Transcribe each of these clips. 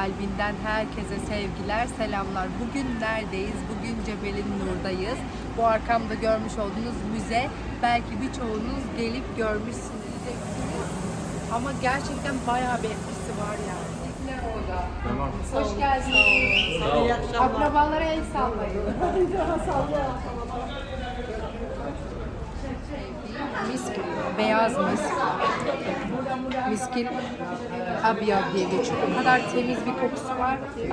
kalbinden herkese sevgiler, selamlar. Bugün neredeyiz? Bugün Cebelin Nur'dayız. Bu arkamda görmüş olduğunuz müze belki birçoğunuz gelip görmüşsünüzdür. Ama gerçekten bayağı bir etkisi var yani. Ne orada? Tamam. Hoş geldiniz. Akrabalara el sallayın. Misk, beyaz misk. Miskin abiyad diye geçiyor. O kadar temiz bir kokusu var ki.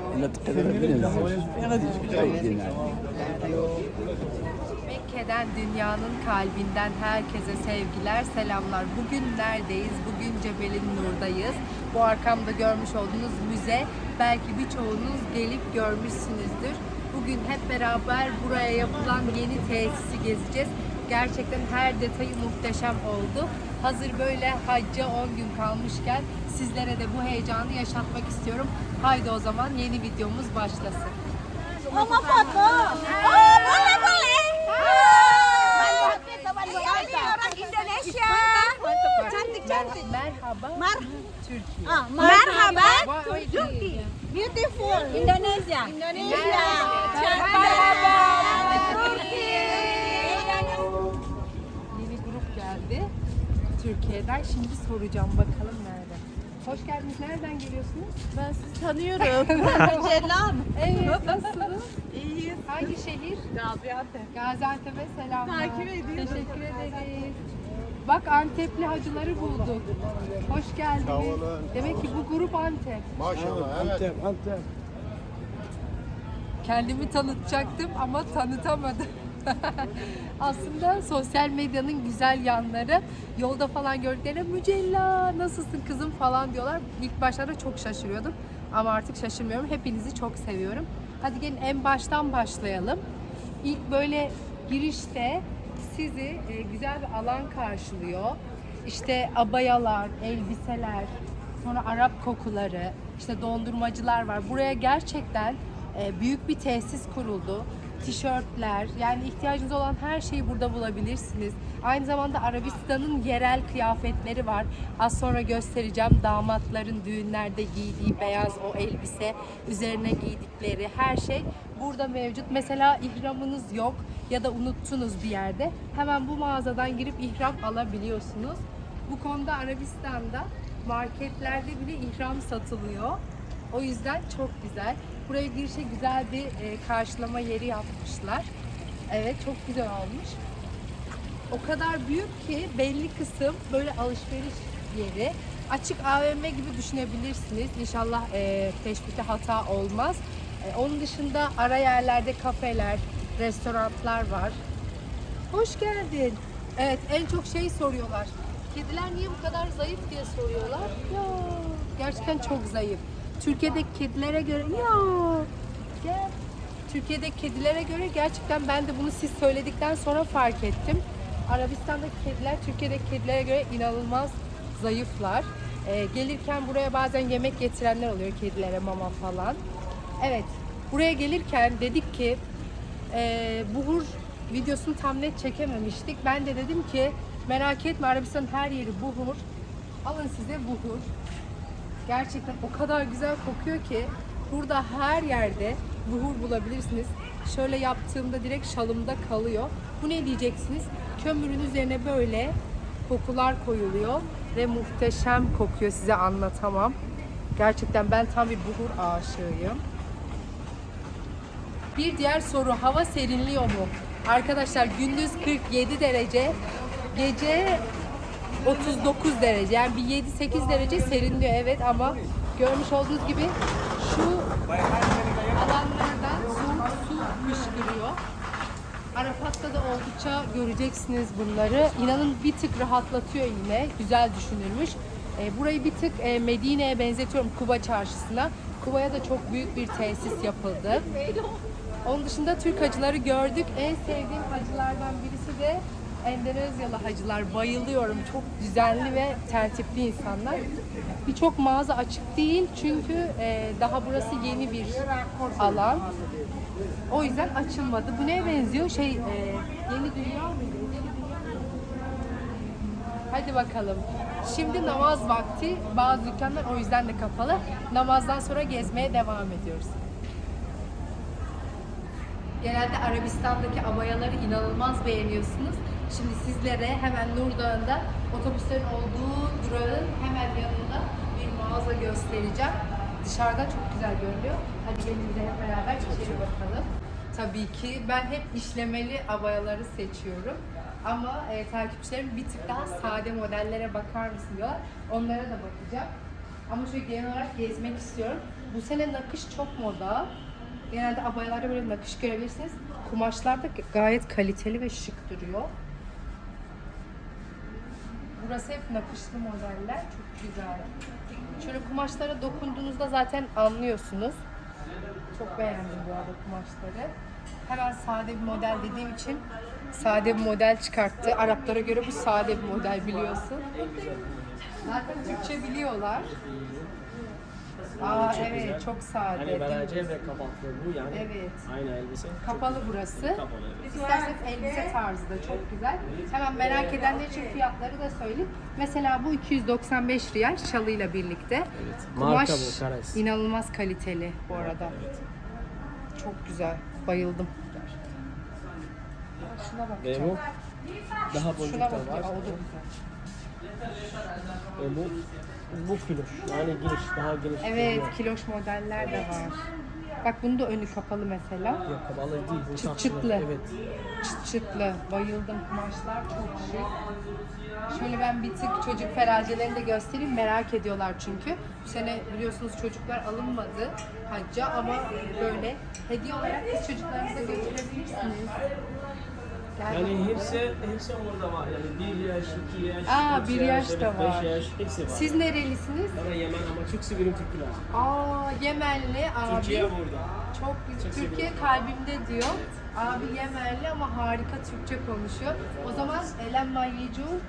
Mekke'den dünyanın kalbinden herkese sevgiler, selamlar. Bugün neredeyiz? Bugün Cebelin Nur'dayız. Bu arkamda görmüş olduğunuz müze belki birçoğunuz gelip görmüşsünüzdür. Bugün hep beraber buraya yapılan yeni tesisi gezeceğiz. Gerçekten her detayı muhteşem oldu. Hazır böyle hacca 10 gün kalmışken sizlere de bu heyecanı yaşatmak istiyorum. Haydi o zaman yeni videomuz başlasın. Mau foto? Türkiye'den. Şimdi soracağım bakalım nerede. Hoş geldiniz. Nereden geliyorsunuz? Ben sizi tanıyorum. Celal. Evet. Nasılsınız? İyiyiz. Hangi şehir? Gaziantep. Gaziantep'e selamlar. Takip ediyorum. Teşekkür ederiz. Bak Antepli hacıları bulduk. Hoş geldiniz. Demek ki bu grup Antep. Maşallah evet. Antep, Antep. Kendimi tanıtacaktım ama tanıtamadım. Aslında sosyal medyanın güzel yanları yolda falan gördüklerine Mücella nasılsın kızım falan diyorlar. İlk başlarda çok şaşırıyordum ama artık şaşırmıyorum. Hepinizi çok seviyorum. Hadi gelin en baştan başlayalım. İlk böyle girişte sizi e, güzel bir alan karşılıyor. İşte abayalar, elbiseler, sonra Arap kokuları, işte dondurmacılar var. Buraya gerçekten e, büyük bir tesis kuruldu. Tişörtler, yani ihtiyacınız olan her şeyi burada bulabilirsiniz. Aynı zamanda Arabistan'ın yerel kıyafetleri var. Az sonra göstereceğim. Damatların düğünlerde giydiği beyaz o elbise, üzerine giydikleri her şey burada mevcut. Mesela ihramınız yok ya da unuttunuz bir yerde. Hemen bu mağazadan girip ihram alabiliyorsunuz. Bu konuda Arabistan'da marketlerde bile ihram satılıyor. O yüzden çok güzel. Buraya girişe güzel bir e, karşılama yeri yapmışlar. Evet çok güzel olmuş. O kadar büyük ki belli kısım böyle alışveriş yeri. Açık AVM gibi düşünebilirsiniz. İnşallah e, teşbihte hata olmaz. E, onun dışında ara yerlerde kafeler, restoranlar var. Hoş geldin. Evet en çok şey soruyorlar. Kediler niye bu kadar zayıf diye soruyorlar. Ya gerçekten çok zayıf. Türkiye'deki kedilere göre ya gel. Türkiye'deki kedilere göre gerçekten ben de bunu siz söyledikten sonra fark ettim. Arabistan'daki kediler Türkiye'deki kedilere göre inanılmaz zayıflar. Ee, gelirken buraya bazen yemek getirenler oluyor kedilere mama falan. Evet buraya gelirken dedik ki e, buhur videosunu tam net çekememiştik. Ben de dedim ki merak etme Arabistan'ın her yeri buhur. Alın size buhur. Gerçekten o kadar güzel kokuyor ki burada her yerde buhur bulabilirsiniz. Şöyle yaptığımda direkt şalımda kalıyor. Bu ne diyeceksiniz? Kömürün üzerine böyle kokular koyuluyor ve muhteşem kokuyor size anlatamam. Gerçekten ben tam bir buhur aşığıyım. Bir diğer soru hava serinliyor mu? Arkadaşlar gündüz 47 derece, gece 39 derece. Yani bir 7-8 derece serinliyor evet ama görmüş olduğunuz gibi şu alanlardan soğuk su fışkırıyor. Arafat'ta da oldukça göreceksiniz bunları. İnanın bir tık rahatlatıyor yine. Güzel düşünülmüş. E, burayı bir tık e, Medine'ye benzetiyorum Kuba çarşısına. Kuba'ya da çok büyük bir tesis yapıldı. Onun dışında Türk hacıları gördük. En sevdiğim hacılardan birisi de Endonezyalı hacılar. Bayılıyorum. Çok düzenli ve tertipli insanlar. Birçok mağaza açık değil çünkü e, daha burası yeni bir alan. O yüzden açılmadı. Bu neye benziyor? Şey, e, yeni dünya mıydı? Hadi bakalım. Şimdi namaz vakti. Bazı dükkanlar o yüzden de kapalı. Namazdan sonra gezmeye devam ediyoruz. Genelde Arabistan'daki abayaları inanılmaz beğeniyorsunuz. Şimdi sizlere hemen Nur Dağı'nda otobüslerin olduğu durağın hemen yanında bir mağaza göstereceğim. Dışarıdan çok güzel görünüyor. Hadi gelin de hep beraber içeri bakalım. Tabii ki ben hep işlemeli abayaları seçiyorum. Ama e, takipçilerim bir tık daha sade modellere bakar mısın diyorlar. Onlara da bakacağım. Ama şöyle genel olarak gezmek istiyorum. Bu sene nakış çok moda. Genelde abayalarda böyle nakış görebilirsiniz. Kumaşlar da gayet kaliteli ve şık duruyor. Burası hep nakışlı modeller. Çok güzel. Şöyle kumaşlara dokunduğunuzda zaten anlıyorsunuz. Çok beğendim bu arada kumaşları. Hemen sade bir model dediğim için sade bir model çıkarttı. Araplara göre bu sade bir model biliyorsun. Zaten Türkçe biliyorlar. Aa evet çok sade. Hani beraber ve kapaklı bu yani. Evet. Aynı elbise. Kapalı burası. Kapalı. İsterseniz elbise tarzı da çok güzel. Hemen merak edenler için fiyatları da söyleyeyim. Mesela bu 295 riyal şalıyla birlikte. Evet. Kumaş Marka bu Kares. inanılmaz kaliteli bu arada. Çok güzel. Bayıldım. Şuna Ve bakacağım. bu daha Şuna boncuk bak da var. o da güzel. Ve bu bu kiloş. Yani geniş, daha geniş. Evet, kiloş modeller de var. Bak bunun da önü kapalı mesela. Yok kapalı değil. Bu Çıt çıtlı. Evet. Çıt çıtlı. Bayıldım. Kumaşlar çok şık. Şöyle ben bir tık çocuk feracelerini de göstereyim. Merak ediyorlar çünkü. Bu sene biliyorsunuz çocuklar alınmadı hacca ama böyle hediye olarak kız çocuklarınıza götürebilirsiniz. Yani hepsi hepsi orada var. Yani bir yaş, iki yaş, Aa, üç bir yaş da evet, var. Beş yaş, hepsi var. Siz nerelisiniz? Bana Yemen ama çok severim Türkler. Aa Yemenli abi. Türkiye burada. Çok. Çok Türkiye kalbimde diyor. Abi Yemenli ama harika Türkçe konuşuyor. O zaman Elen Mayyicun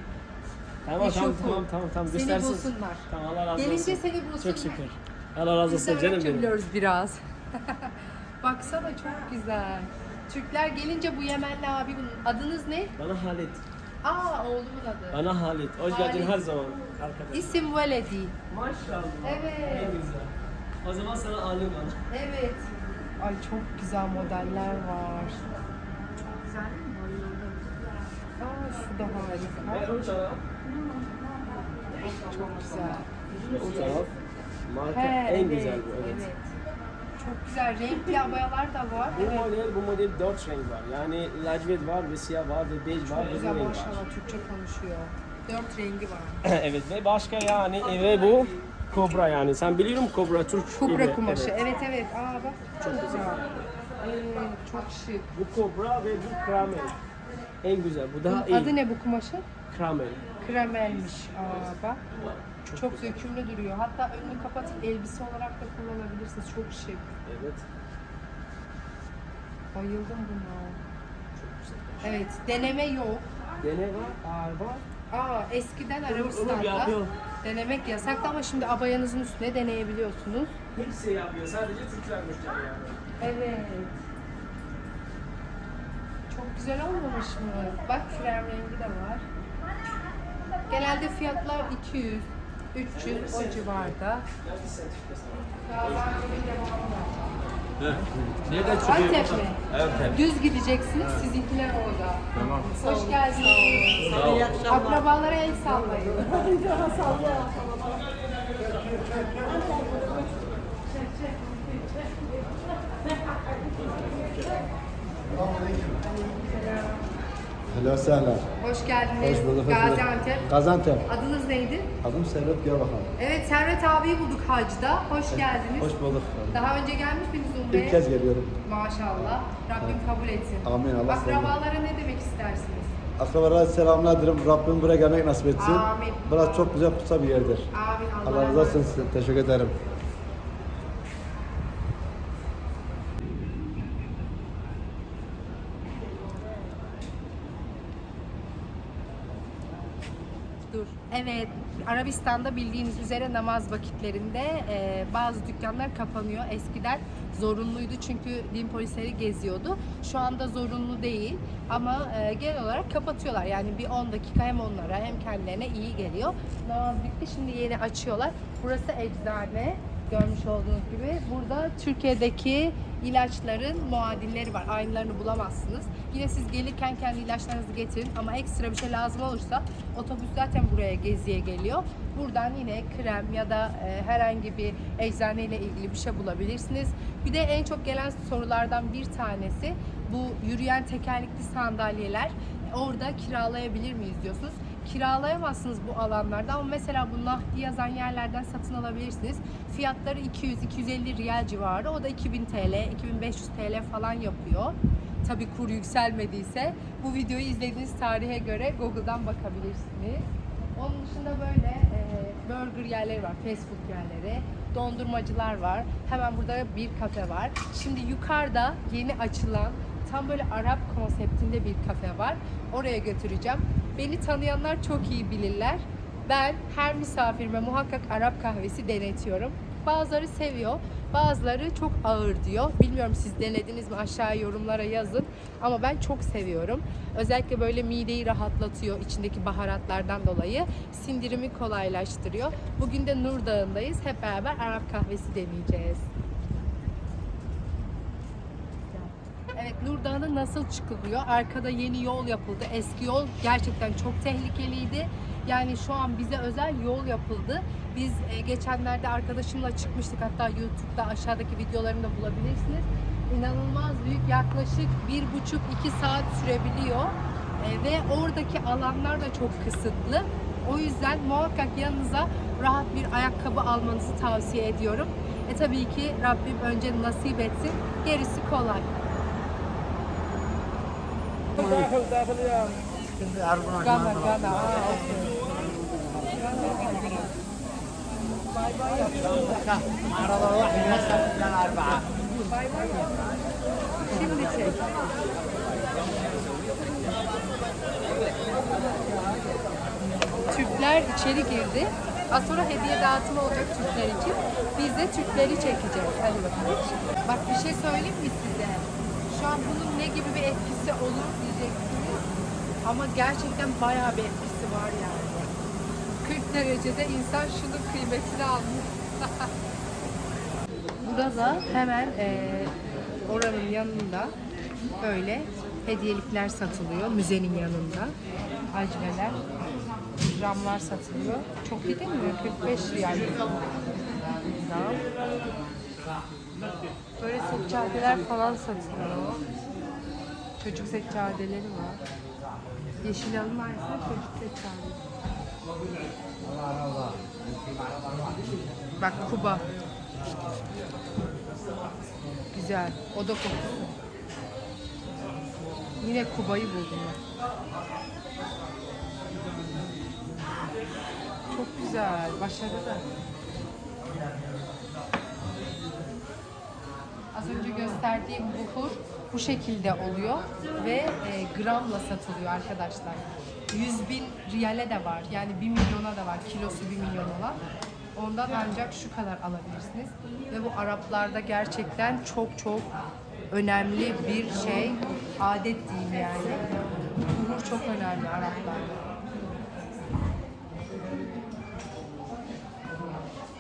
Tamam tamam tamam tamam tamam. Seni Göstersin. bulsunlar. Tamam Allah razı olsun. Gelince seni bulsunlar. Çok şükür. Allah razı Biz de olsun canım benim. biliyoruz biraz. Baksana çok güzel. Türkler gelince bu Yemenli abi bunun adınız ne? Bana Halit. Aa oğlumun adı. Bana Halit. Hoş geldin Halit. her zaman. Arkadaş. İsim Veledi. Maşallah. Evet. En güzel. O zaman sana alayım bana. Evet. Ay çok güzel modeller var. Çok güzel değil mi? Aa şu da harika. Ve o taraf. Çok güzel. O taraf. Marka He, en evet, güzel bu evet. Çok güzel. Renkli abayalar da var. Bu Evet. model bu model dört renk var. Yani lacivert var ve siyah var ve bej var Çok ve güzel renk var. maşallah Türkçe konuşuyor. Dört rengi var. evet ve başka yani ve bu kobra yani. Sen biliyor musun kobra Türk Kubra gibi. kumaşı. Evet. Evet evet. Aa bak çok güzel. Evet, çok şık. Bu kobra ve bu kramel. En güzel. Bu daha iyi. Adı ne bu kumaşın? Kramel. Kremelmiş. Aa bak. Çok dökümlü duruyor. Hatta önünü kapatıp elbise olarak da kullanabilirsiniz. Çok şık. Evet. Bayıldım buna. Evet, deneme yok. Dene var, ağır var. Aa, eskiden Arabistan'da denemek yasaktı ama şimdi abayanızın üstüne deneyebiliyorsunuz. Hepsi yapıyor. Sadece Türkler müşteri yani. Evet. Çok güzel olmamış mı? Bak krem rengi de var. Genelde fiyatlar 200, 300 o civarda. Nereden çıkıyor? Antep mi? Evet. Düz gideceksiniz, sizinkiler orada. Tamam. Hoş geldiniz. Sağ ol. Akrabalara el sallayın. Hello Sehla. Hoş geldiniz. Hoş bulduk. Gaziantep. Gaziantep. Adınız neydi? Adım Servet Görbakar. Evet Servet abiyi bulduk hacda. Hoş geldiniz. Hoş bulduk. Daha önce gelmiş miydiniz Umre'ye? İlk kez geliyorum. Maşallah. Rabbim kabul etsin. Amin, Allah Akrabalara ne demek istersiniz? Akrabalara selamlar dilerim. Rabbim buraya gelmek nasip etsin. Amin. Burası çok güzel, kutsa bir yerdir. Amin. Allah, Allah razı olsun. Teşekkür ederim. Dur. Evet. Arabistan'da bildiğiniz üzere namaz vakitlerinde e, bazı dükkanlar kapanıyor. Eskiden zorunluydu çünkü din polisleri geziyordu. Şu anda zorunlu değil ama e, genel olarak kapatıyorlar. Yani bir 10 dakika hem onlara hem kendilerine iyi geliyor. Namaz bitti şimdi yeni açıyorlar. Burası eczane görmüş olduğunuz gibi. Burada Türkiye'deki ilaçların muadilleri var. Aynılarını bulamazsınız. Yine siz gelirken kendi ilaçlarınızı getirin ama ekstra bir şey lazım olursa otobüs zaten buraya geziye geliyor. Buradan yine krem ya da e, herhangi bir eczane ile ilgili bir şey bulabilirsiniz. Bir de en çok gelen sorulardan bir tanesi bu yürüyen tekerlekli sandalyeler orada kiralayabilir miyiz diyorsunuz. Kiralayamazsınız bu alanlarda ama mesela bu Nahdi yazan yerlerden satın alabilirsiniz. Fiyatları 200-250 riyal civarı. O da 2000 TL, 2500 TL falan yapıyor. Tabi kur yükselmediyse bu videoyu izlediğiniz tarihe göre Google'dan bakabilirsiniz. Onun dışında böyle e, burger yerleri var, fast food yerleri, dondurmacılar var. Hemen burada bir kafe var. Şimdi yukarıda yeni açılan tam böyle Arap konseptinde bir kafe var. Oraya götüreceğim. Beni tanıyanlar çok iyi bilirler. Ben her misafirime muhakkak Arap kahvesi denetiyorum. Bazıları seviyor, bazıları çok ağır diyor. Bilmiyorum siz denediniz mi aşağı yorumlara yazın. Ama ben çok seviyorum. Özellikle böyle mideyi rahatlatıyor içindeki baharatlardan dolayı. Sindirimi kolaylaştırıyor. Bugün de Nur Dağı'ndayız. Hep beraber Arap kahvesi deneyeceğiz. Evet Nur Dağı'na nasıl çıkılıyor? Arkada yeni yol yapıldı. Eski yol gerçekten çok tehlikeliydi. Yani şu an bize özel yol yapıldı. Biz e, geçenlerde arkadaşımla çıkmıştık. Hatta YouTube'da aşağıdaki videolarını da bulabilirsiniz. İnanılmaz büyük yaklaşık bir buçuk iki saat sürebiliyor. E, ve oradaki alanlar da çok kısıtlı. O yüzden muhakkak yanınıza rahat bir ayakkabı almanızı tavsiye ediyorum. E tabii ki Rabbim önce nasip etsin. Gerisi kolay. Gana gana. Çek. Türkler içeri girdi. Az sonra hediye dağıtımı olacak Türkler için. Biz de Türkleri çekeceğiz. Hadi bakalım. Bak bir şey söyleyeyim mi size? Şu an bunun ne gibi bir etkisi olur diyeceksiniz. Ama gerçekten bayağı bir etkisi var yani. 40 derecede insan şunun kıymetini almış. Burada hemen eee, oranın yanında böyle hediyelikler satılıyor müzenin yanında. Acveler, ramlar satılıyor. Çok iyi değil mi? 45 riyal. Böyle seccadeler falan satılıyor. Çocuk seccadeleri var. Yeşil alım varsa çocuk seccadesi. Bak Kuba. Güzel. O da kokusu. Yine Kuba'yı buldum ben. Çok güzel. Başarılı. Az önce gösterdiğim buhur bu şekilde oluyor ve e, gramla satılıyor arkadaşlar. 100 bin riyale de var. Yani 1 milyona da var. Kilosu 1 milyon olan. Ondan ancak şu kadar alabilirsiniz. Ve bu Araplarda gerçekten çok çok önemli bir şey. Adet diyeyim yani. Buhur çok önemli Araplarda.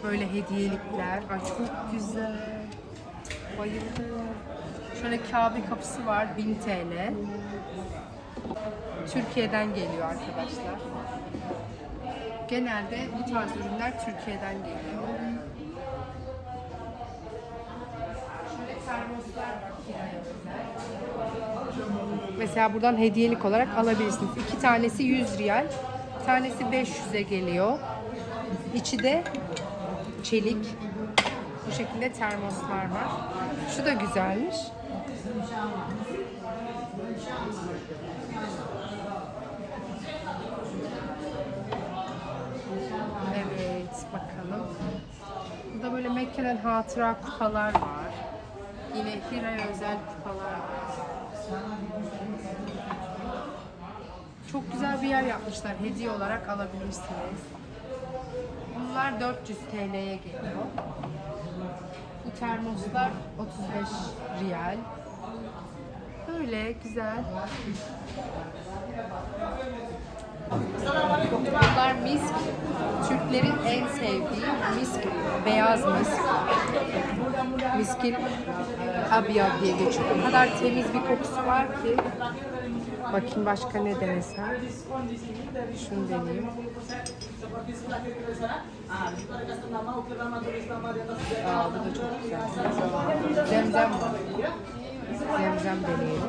Böyle hediyelikler. Ay çok güzel. Bayıldım. Şöyle Kabe kapısı var 1000 TL. Türkiye'den geliyor arkadaşlar. Genelde bu tarz ürünler Türkiye'den geliyor. Şöyle termoslar var. Mesela buradan hediyelik olarak alabilirsiniz. İki tanesi 100 riyal. Tanesi 500'e geliyor. İçi de çelik. Bu şekilde termoslar var. Şu da güzelmiş. Evet, bakalım. Burada böyle Mekke'den hatıra kupalar var. Yine Hira'ya özel kupalar var. Çok güzel bir yer yapmışlar. Hediye olarak alabilirsiniz. Bunlar 400 TL'ye geliyor. Bu termoslar 35 riyal. Böyle güzel. Bunlar misk. Türklerin en sevdiği misk. Beyaz misk. Miskin abiyad diye geçiyor. O kadar temiz bir kokusu var ki. Bakayım başka ne denesem. Şunu deneyeyim. Aa, bu da çok güzel. Zemzem. Zemzem deneyelim.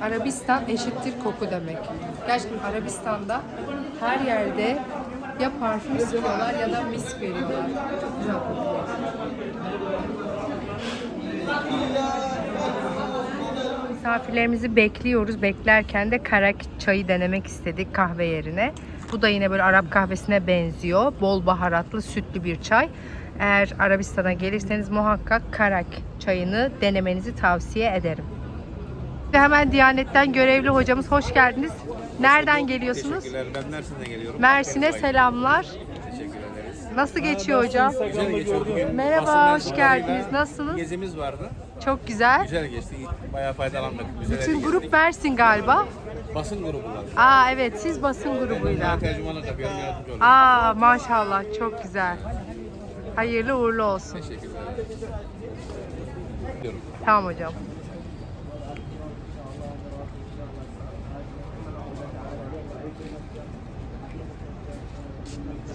Arabistan eşittir koku demek. Gerçekten Arabistan'da her yerde ya parfüm sıkıyorlar ya da misk veriyorlar. Güzel. Misafirlerimizi bekliyoruz. Beklerken de karak çayı denemek istedik kahve yerine. Bu da yine böyle Arap kahvesine benziyor. Bol baharatlı, sütlü bir çay. Eğer Arabistan'a gelirseniz muhakkak karak çayını denemenizi tavsiye ederim. Ve hemen Diyanet'ten görevli hocamız hoş geldiniz. Nereden geliyorsunuz? Teşekkürler. Ben Mersin'den geliyorum. Mersin'e selamlar. Teşekkür ederiz. Nasıl geçiyor hocam? Güzel geçiyor bugün. Merhaba, hoş geldiniz. Nasılsınız? Gezimiz vardı. Çok güzel. Güzel geçti. Bayağı faydalandık. Güzel Bütün grup Mersin galiba. Basın grubular. Aa evet siz basın grubuyla. Ben tercümanlık yapıyorum. Yardımcı oluyorum. Aa maşallah çok güzel. Hayırlı uğurlu olsun. Teşekkürler. Diyorum. Tamam hocam.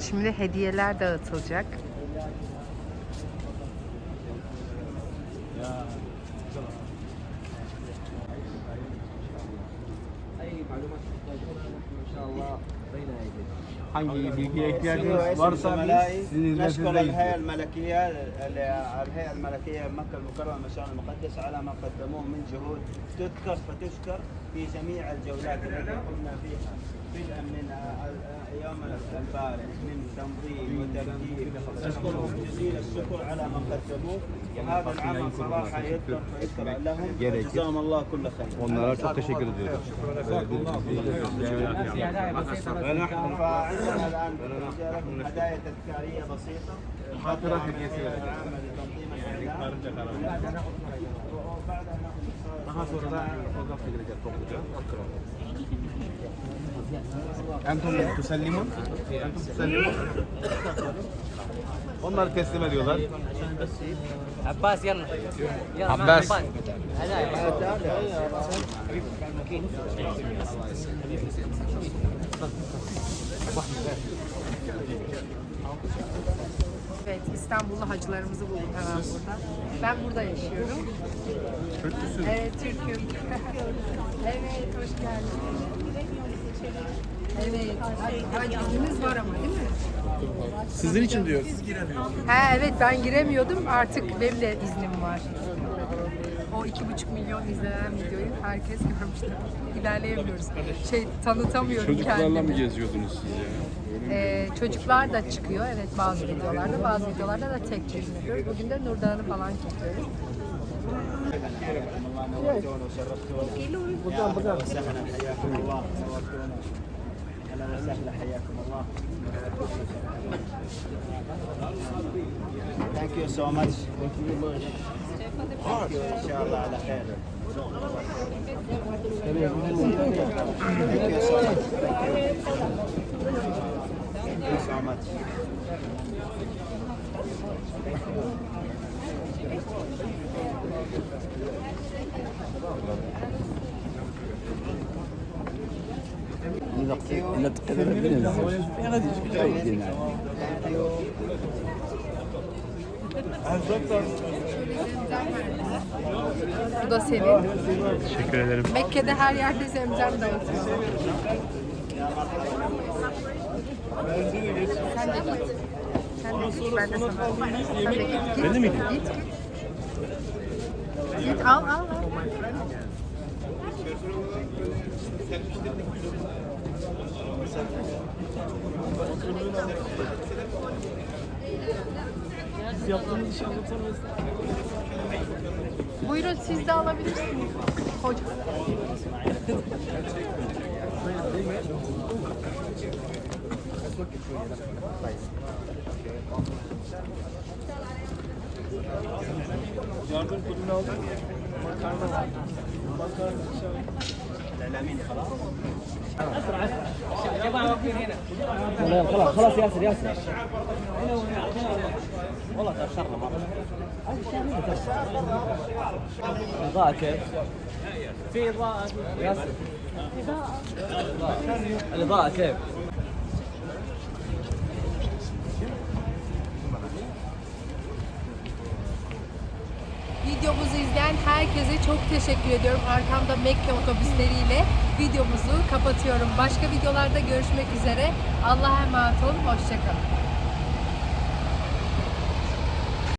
Şimdi hediyeler dağıtılacak. Hangi bilgiye ihtiyacınız varsa biz نشكر. الهيئة الملكية الهيئة الملكية مكة المكرمة المشان المقدس على ما قدموه من جهود تذكر فتشكر في جميع الجولات التي قمنا فيها بدءا من يوم البارح من تنظيم وترتيب نشكرهم جزيل الشكر على ما قدموه وهذا العمل صراحة يذكر ويذكر لهم جزاهم الله كل خير Onlara çok teşekkür ediyoruz. فعندنا الان لكم هدايا تذكاريه بسيطه خاطرة هدية عامه لتنظيم الاعلام وبعدها ناخذ Daha sonra da fotoğraf çekilecek topluca. Entum tusellimun. Entum tusellimun. Onlar teslim ediyorlar. Abbas yalla. Abbas. Evet, İstanbullu hacılarımızı bulduk hemen burada. Ben burada yaşıyorum. Türk müsün? Evet, Türk'üm. evet, hoş geldiniz. Evet. Hac izniniz var ama değil mi? Sizin için diyor. He evet ben giremiyordum artık benim de iznim var. O iki buçuk milyon izlenen videoyu herkes görmüştür. İlerleyemiyoruz. Şey tanıtamıyorum Çocuklarla mı kendimi. geziyordunuz siz ya? Ee, çocuklar da çıkıyor evet bazı videolarda bazı videolarda da tek çekim Bugün de Nurdağ'ını falan çekiyoruz. وسهلا حياكم الله أهلا وسهلا حياكم الله Thank you so much. Thank you much. Thank you. إن شاء الله على خير. Thank you so much. Thank you so much. Bu da senin. Teşekkür ederim. Mekke'de her yerde zemzem dağıtıyor. Sen de git. Sen de git. Ben de sana. Sen de git. git. Ben de mi gideyim? Git git. Git al al al. Buyurun siz de alabilirsiniz. Hocam. Yardım pulunu aldım. Makarna var. Makarna خلاص خلاص ياسر ياسر والله تأخرنا مرة إضاءة كيف؟ في إضاءة ياسر الإضاءة كيف؟ İzleyen herkese çok teşekkür ediyorum. Arkamda Mekke otobüsleriyle videomuzu kapatıyorum. Başka videolarda görüşmek üzere. Allah'a emanet olun. Hoşçakalın.